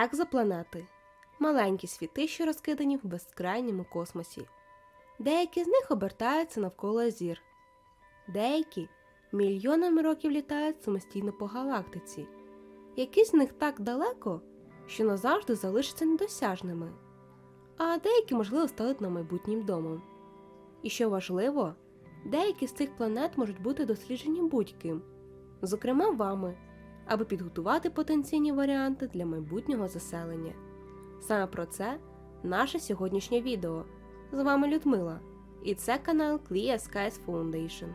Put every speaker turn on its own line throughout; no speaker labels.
Екзопланети маленькі світи, що розкидані в безкрайньому космосі. Деякі з них обертаються навколо зір, деякі мільйонами років літають самостійно по галактиці. Якісь з них так далеко, що назавжди залишаться недосяжними, а деякі, можливо, стануть на майбутнім домом. І що важливо, деякі з цих планет можуть бути досліджені будь-ким, зокрема вами, аби підготувати потенційні варіанти для майбутнього заселення. Саме про це наше сьогоднішнє відео. З вами Людмила, і це канал Clear Skies Foundation.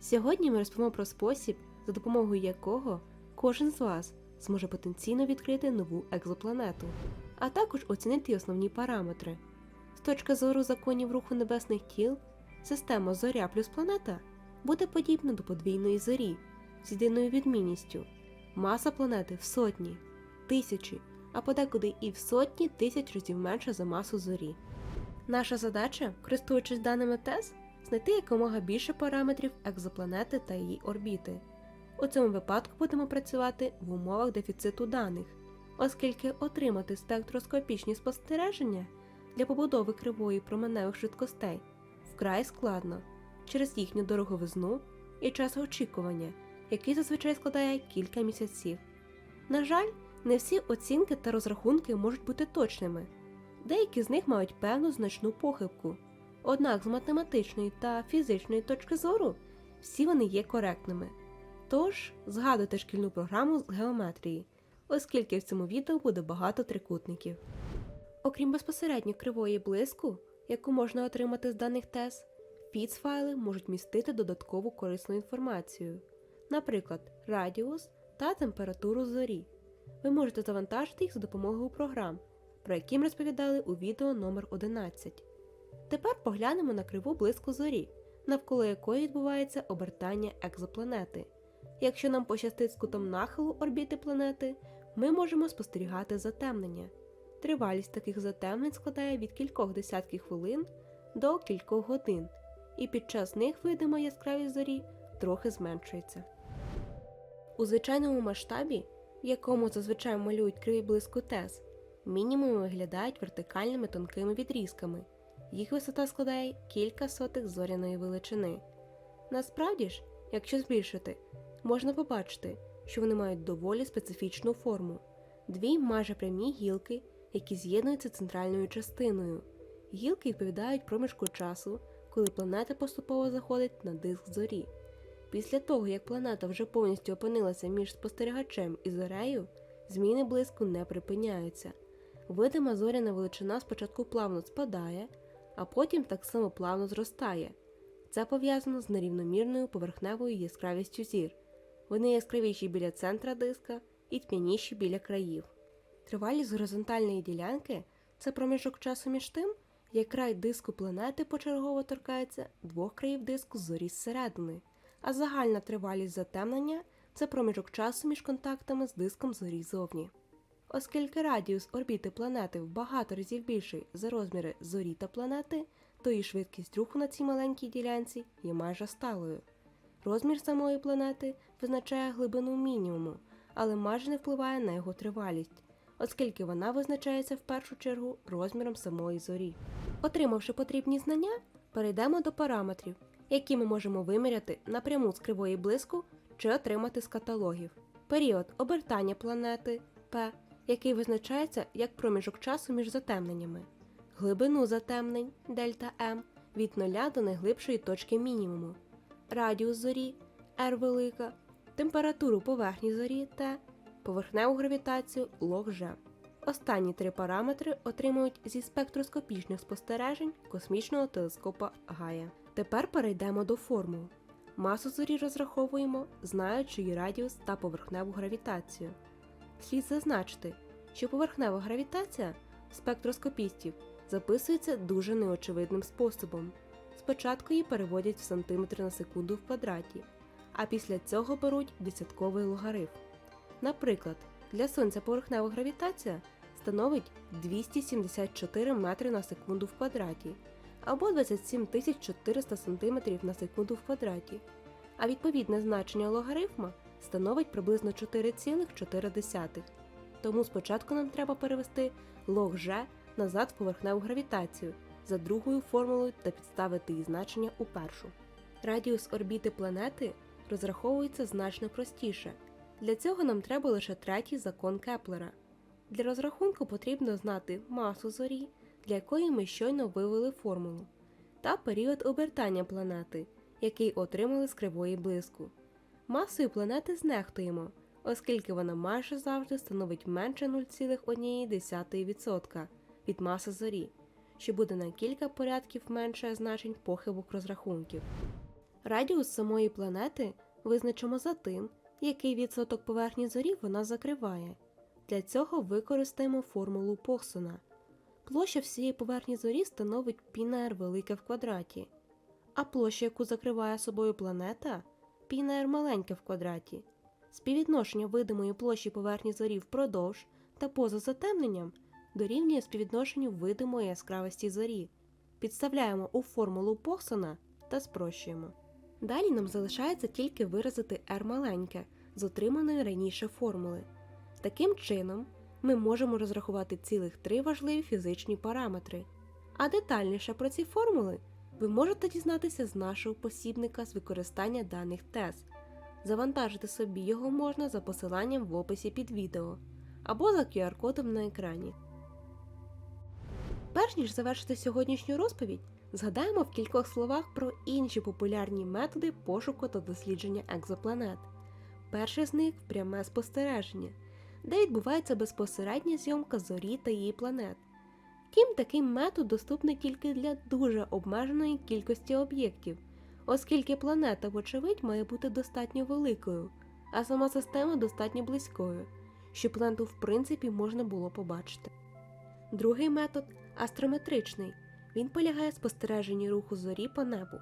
Сьогодні ми розповімо про спосіб, за допомогою якого кожен з вас зможе потенційно відкрити нову екзопланету, а також оцінити основні параметри. З точки зору законів руху небесних тіл, система Зоря плюс планета буде подібна до подвійної зорі з єдиною відмінністю. Маса планети в сотні, тисячі, а подекуди і в сотні тисяч разів менша за масу зорі. Наша задача, користуючись даними ТЕС, знайти якомога більше параметрів екзопланети та її орбіти. У цьому випадку будемо працювати в умовах дефіциту даних, оскільки отримати спектроскопічні спостереження для побудови кривої променевих швидкостей вкрай складно через їхню дороговизну і час очікування, який зазвичай складає кілька місяців. На жаль, не всі оцінки та розрахунки можуть бути точними. Деякі з них мають певну значну похибку. Однак з математичної та фізичної точки зору всі вони є коректними. Тож згадуйте шкільну програму з геометрії, оскільки в цьому відео буде багато трикутників. Окрім безпосередньо кривої блиску, яку можна отримати з даних тез, файли можуть містити додаткову корисну інформацію, наприклад, радіус та температуру зорі. Ви можете завантажити їх за допомогою програм, про які ми розповідали у відео номер 11. Тепер поглянемо на криву блиску зорі, навколо якої відбувається обертання екзопланети. Якщо нам пощастить з кутом нахилу орбіти планети, ми можемо спостерігати затемнення. Тривалість таких затемнень складає від кількох десятків хвилин до кількох годин, і під час них видима яскравість зорі трохи зменшується. У звичайному масштабі, в якому зазвичай малюють криві блиску тез, мінімуми виглядають вертикальними тонкими відрізками. Їх висота складає кілька сотих зоряної величини. Насправді ж, якщо збільшити, можна побачити, що вони мають доволі специфічну форму: дві майже прямі гілки, які з'єднуються центральною частиною. Гілки відповідають проміжку часу, коли планета поступово заходить на диск зорі. Після того, як планета вже повністю опинилася між спостерігачем і зорею, зміни блиску не припиняються. Видима зоряна величина спочатку плавно спадає, а потім так само плавно зростає. Це пов'язано з нерівномірною поверхневою яскравістю зір. Вони яскравіші біля центра диска і тьмяніші біля країв. Тривалість горизонтальної ділянки це проміжок часу між тим, як край диску планети почергово торкається двох країв диску зорі зсередини, а загальна тривалість затемнення це проміжок часу між контактами з диском зорі зовні. Оскільки радіус орбіти планети в багато разів більший за розміри зорі та планети, то і швидкість руху на цій маленькій ділянці є майже сталою. Розмір самої планети визначає глибину мінімуму, але майже не впливає на його тривалість, оскільки вона визначається в першу чергу розміром самої зорі. Отримавши потрібні знання, перейдемо до параметрів, які ми можемо виміряти напряму з кривої блиску чи отримати з каталогів. Період обертання планети P, який визначається як проміжок часу між затемненнями, глибину затемнень дельта М від нуля до найглибшої точки мінімуму, радіус зорі R велика, температуру поверхні зорі Т, поверхневу гравітацію лог G. Останні три параметри отримують зі спектроскопічних спостережень космічного телескопа Гая. Тепер перейдемо до формул. Масу зорі розраховуємо, знаючи її радіус та поверхневу гравітацію. Слід зазначити, що поверхнева гравітація спектроскопістів записується дуже неочевидним способом. Спочатку її переводять в сантиметри на секунду в квадраті, а після цього беруть десятковий логарифм. Наприклад, для Сонця поверхнева гравітація становить 274 метри на секунду в квадраті або 27 400 см на секунду в квадраті, а відповідне значення логарифма становить приблизно 4,4. Тому спочатку нам треба перевести лог G назад в поверхневу гравітацію за другою формулою та підставити її значення у першу. Радіус орбіти планети розраховується значно простіше. Для цього нам треба лише третій закон Кеплера. Для розрахунку потрібно знати масу зорі, для якої ми щойно вивели формулу, та період обертання планети, який отримали з кривої блиску. Масою планети знехтуємо, оскільки вона майже завжди становить менше 0,1% від маси зорі, що буде на кілька порядків менше значень похибок розрахунків. Радіус самої планети визначимо за тим, який відсоток поверхні зорі вона закриває. Для цього використаємо формулу Похсона. Площа всієї поверхні зорі становить r велике в квадраті, а площа, яку закриває собою планета, на маленьке в квадраті. Співвідношення видимої площі поверхні зорі впродовж та поза затемненням дорівнює співвідношенню видимої яскравості зорі. Підставляємо у формулу Похсона та спрощуємо. Далі нам залишається тільки виразити r маленьке з отриманої раніше формули. Таким чином, ми можемо розрахувати цілих три важливі фізичні параметри. А детальніше про ці формули ви можете дізнатися з нашого посібника з використання даних тез. Завантажити собі його можна за посиланням в описі під відео або за QR-кодом на екрані. Перш ніж завершити сьогоднішню розповідь, згадаємо в кількох словах про інші популярні методи пошуку та дослідження екзопланет. Перший з них пряме спостереження, де відбувається безпосередня зйомка зорі та її планет. Втім, такий метод доступний тільки для дуже обмеженої кількості об'єктів, оскільки планета, вочевидь, має бути достатньо великою, а сама система достатньо близькою, щоб планету в принципі можна було побачити. Другий метод астрометричний. Він полягає в спостереженні руху зорі по небу.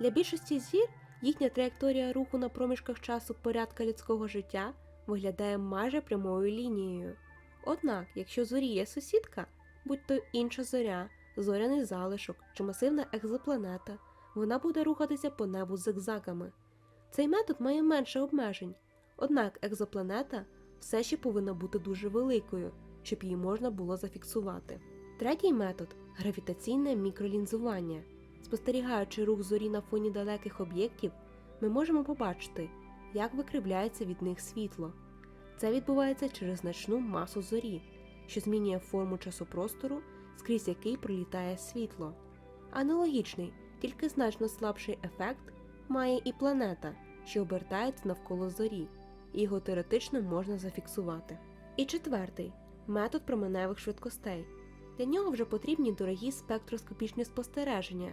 Для більшості зір їхня траєкторія руху на проміжках часу порядка людського життя виглядає майже прямою лінією. Однак, якщо зорі є сусідка, будь то інша зоря, зоряний залишок чи масивна екзопланета, вона буде рухатися по небу зигзагами. Цей метод має менше обмежень, однак екзопланета все ще повинна бути дуже великою, щоб її можна було зафіксувати. Третій метод гравітаційне мікролінзування. Спостерігаючи рух зорі на фоні далеких об'єктів, ми можемо побачити, як викривляється від них світло. Це відбувається через значну масу зорі, що змінює форму часопростору, скрізь який пролітає світло. Аналогічний, тільки значно слабший ефект має і планета, що обертається навколо зорі, і його теоретично можна зафіксувати. І четвертий метод променевих швидкостей. Для нього вже потрібні дорогі спектроскопічні спостереження,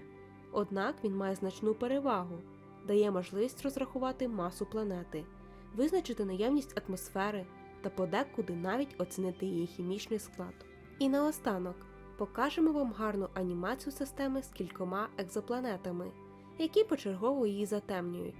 однак він має значну перевагу, дає можливість розрахувати масу планети, визначити наявність атмосфери та подекуди навіть оцінити її хімічний склад. І наостанок покажемо вам гарну анімацію системи з кількома екзопланетами, які почергово її затемнюють.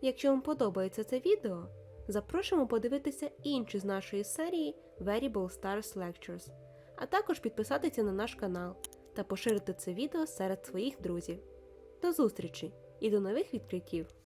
Якщо вам подобається це відео, запрошуємо подивитися інші з нашої серії Variable Stars Lectures, а також підписатися на наш канал та поширити це відео серед своїх друзів. До зустрічі і до нових відкриттів!